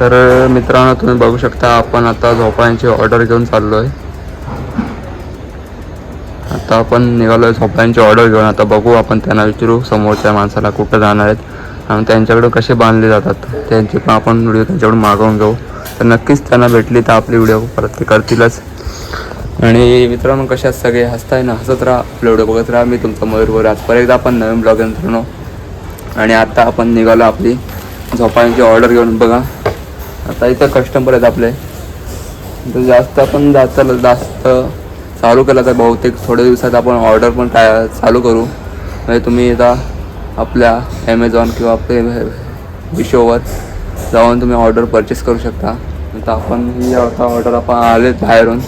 तर मित्रांनो तुम्ही बघू शकता आपण आता झोपाळ्यांची ऑर्डर घेऊन चाललो आहे आता आपण निघालो आहे झोपाळ्यांची ऑर्डर घेऊन. आता बघू आपण त्यांना विचारू समोरच्या माणसाला कुठं जाणार आहेत. आणि त्यांच्याकडे कसे बांधले जातात त्यांचे पण आपण व्हिडिओ त्यांच्याकडून मागवून घेऊ. तर नक्कीच त्यांना भेटली तर आपली व्हिडिओ परत ते करतीलच. आणि मित्रांनो कशा सगळे हसताय ना? हसत राहा आपले व्हिडिओ बघत राहा. मी तुमचा मयूर आज परत एकदा आपण नवीन ब्लॉग मित्रांनो. आणि आता आपण निघालो आपली झोपाळ्यांची ऑर्डर घेऊन. बघा. आता इथं कस्टमर आहेत आपले. तर जास्त आपण जास्त जास्त चालू केलं तर बहुतेक थोड्या दिवसात आपण ऑर्डर पण काय चालू करू. म्हणजे तुम्ही आता आपल्या ॲमेझॉन किंवा आपले मिशोवर जाऊन तुम्ही ऑर्डर परचेस करू शकता. आता आपण ही आता ऑर्डर आपण आले बाहेरून.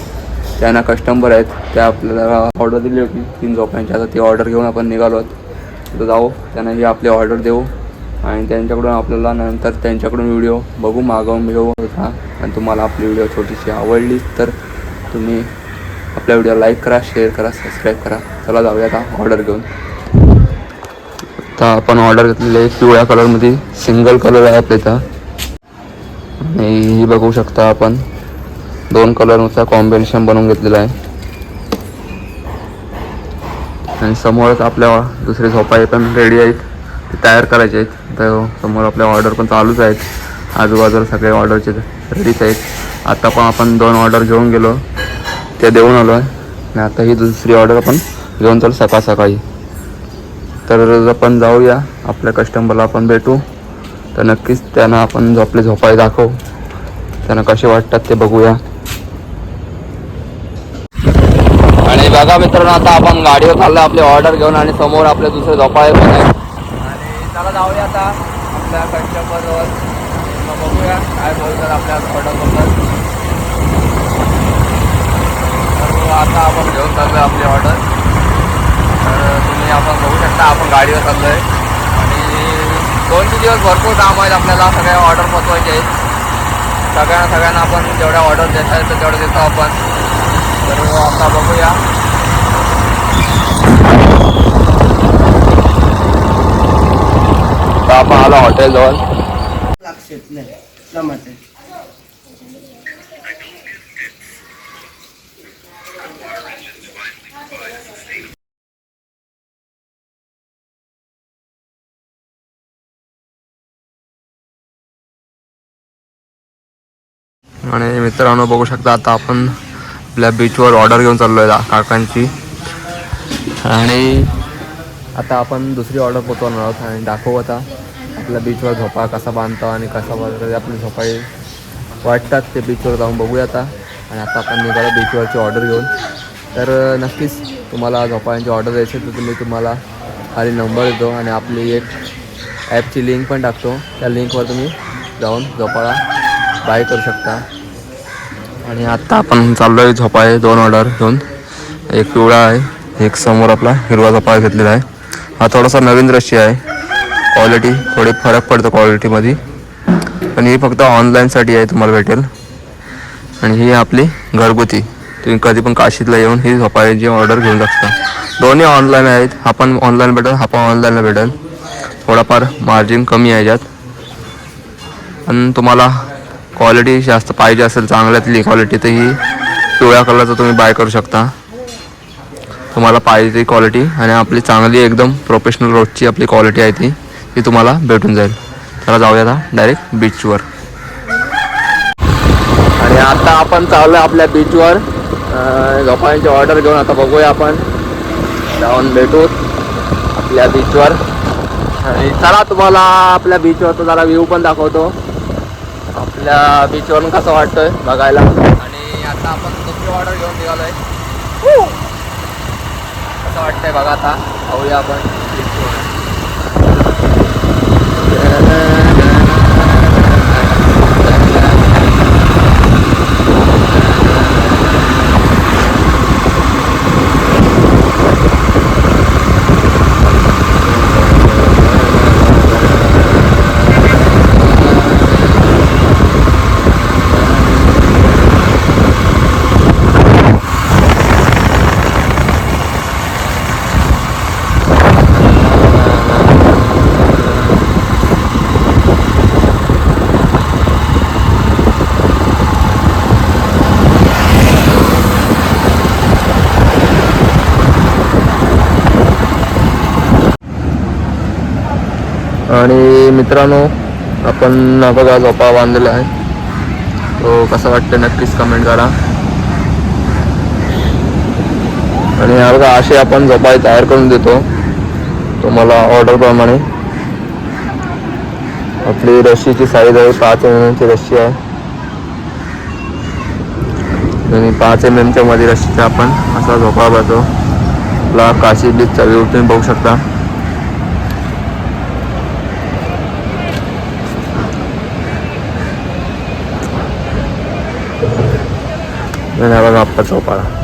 त्यांना कस्टमर आहेत त्या आपल्याला ऑर्डर दिली होती. तीन झोपांची. आता ती ऑर्डर घेऊन आपण निघालो आहोत. तर जाऊ त्यांना ही आपली ऑर्डर देऊ. आणि त्यांच्याकडून आपल्याला नंतर त्यांच्याकडून व्हिडिओ बघू मागवून घेऊ होता आणि तुम्हाला आपली व्हिडिओ छोटीशी आवडली तर तुम्ही आपल्या व्हिडिओ लाईक करा शेअर करा सबस्क्राईब करा. चला जाऊया आता ऑर्डर घेऊन. आता आपण ऑर्डर घेतलेली आहे पिवळ्या कलरमध्ये सिंगल कलर आहे आपल्या इथं. आणि ही बघू शकता आपण. दोन कलरनुसार कॉम्बिनेशन बनवून घेतलेलं आहे. आणि समोरच आपल्या दुसरे झोपाळे पण रेडी आहेत तयार करायचे आहेत. तर समोर आपल्या ऑर्डर पण चालूच आहेत. आजूबाजूला सगळे ऑर्डरचे रेडीच आहेत. आता पण आपण दोन ऑर्डर घेऊन गेलो. ते देऊन आलो आहे. आणि आता ही दुसरी ऑर्डर आपण घेऊन चालू सकाळ सकाळी. तर आपण जाऊया. आपल्या कस्टमरला आपण भेटू. तर नक्कीच त्यांना आपण झोपले झोपाळे दाखवू. त्यांना कसे वाटतात ते बघूया. आणि बघा मित्रांनो आता आपण गाडीवर चाललो आपली ऑर्डर घेऊन आणि समोर आपले दुसरे झोपाळे पण आहेत. चला जाऊया आता आपल्या कस्टमरवर मग बघूया काय बोलतात आपल्या ऑर्डरबद्दल तर आता आपण घेऊन चाललो आपली ऑर्डर तर तुम्ही आपण बघू शकता आपण गाडीवर चाललो आहे आणि दोन तीन दिवस भरपूर काम आहेत आपल्याला सगळ्या ऑर्डर पोचवायचे आहेत. सगळ्यांना सगळ्यांना आपण जेवढ्या ऑर्डर देता येतं तेवढं देतो आपण. तर आता बघूया तर आपण आलो नाही टमाटे आणि मित्रांनो बघू शकता आता आपण आपल्या बीचवर ऑर्डर घेऊन चाललो आहे काकांची. आणि आता आपण दुसरी ऑर्डर पोचवणार आहोत आणि दाखवू आता. आपल्या बीचवर झोपा कसा बांधतो आणि कसा बांधतो आपली झोपाळी वाटतात ते बीचवर जाऊन बघूया आता. आणि आता आपण निघालो बीचवरची ऑर्डर घेऊन. तर नक्कीच तुम्हाला झोपाळ्यांची ऑर्डर द्यायची तर तुम्ही तुम्हाला खाली नंबर देतो आणि आपली एक ॲपची लिंक पण टाकतो. त्या लिंकवर तुम्ही जाऊन झोपाळा बाय करू शकता. आणि आत्ता आपण चाललो आहे झोपाळे दोन ऑर्डर घेऊन. एक पिवळा आहे एक समोर आपला हिरवा झोपाळा घेतलेला आहे. हा थोडासा नवीन रशी आहे. क्वालिटी थोडे फरक पडतो क्वालिटीमध्ये पण ही फक्त ऑनलाईनसाठी आहे तुम्हाला भेटेल. आणि ही आपली घरगुती. तुम्ही कधी पण काशीतला येऊन ही झोपायची ऑर्डर घेऊन शकता दोन्ही ऑनलाईन आहेत. हा पण ऑनलाईन भेटेल हा पण ऑनलाईनला भेटेल. थोडाफार मार्जिन कमी आहे याच्यात. पण तुम्हाला क्वालिटी जास्त पाहिजे असेल चांगल्यातली क्वालिटी तर ही पिवळ्या कलरचं तुम्ही बाय करू शकता. तुम्हाला पाहिजे ती क्वालिटी आणि आपली चांगली एकदम प्रोफेशनल रोजची आपली क्वालिटी आहे ती. ती तुम्हाला भेटून जाईल. चला जाऊया आता डायरेक्ट बीचवर आणि आता आपण चाललो आहे आपल्या बीचवर झोपाळ्यांची ऑर्डर घेऊन आता बघूया आपण. जाऊन भेटू आपल्या बीचवर आणि चला तुम्हाला आपल्या बीचवरचा जरा व्ह्यू पण दाखवतो. आपल्या बीचवरून कसं वाटतंय बघायला. आणि आता आपण दुसरी ऑर्डर घेऊन निघालोय. कसं वाटतंय बघा आता. पाहूया आपण. Yeah. मित्रांनो आपण बघा झोपा बांधलेला आहे. तो कसं वाटतं नक्कीच कमेंट करा. आणि हा बघा असे आपण झोपा तयार करून देतो. तुम्हाला ऑर्डरप्रमाणे आपली रशीची साईज आहे पाच एम एमची रस्सी आहे. आणि पाच एम एमच्या मध्ये रस्सीचा आपण असा झोपा बसतो आपला काशी बीच चवी तुम्ही बघू शकता. आणि हा बघा आपला झोपाळा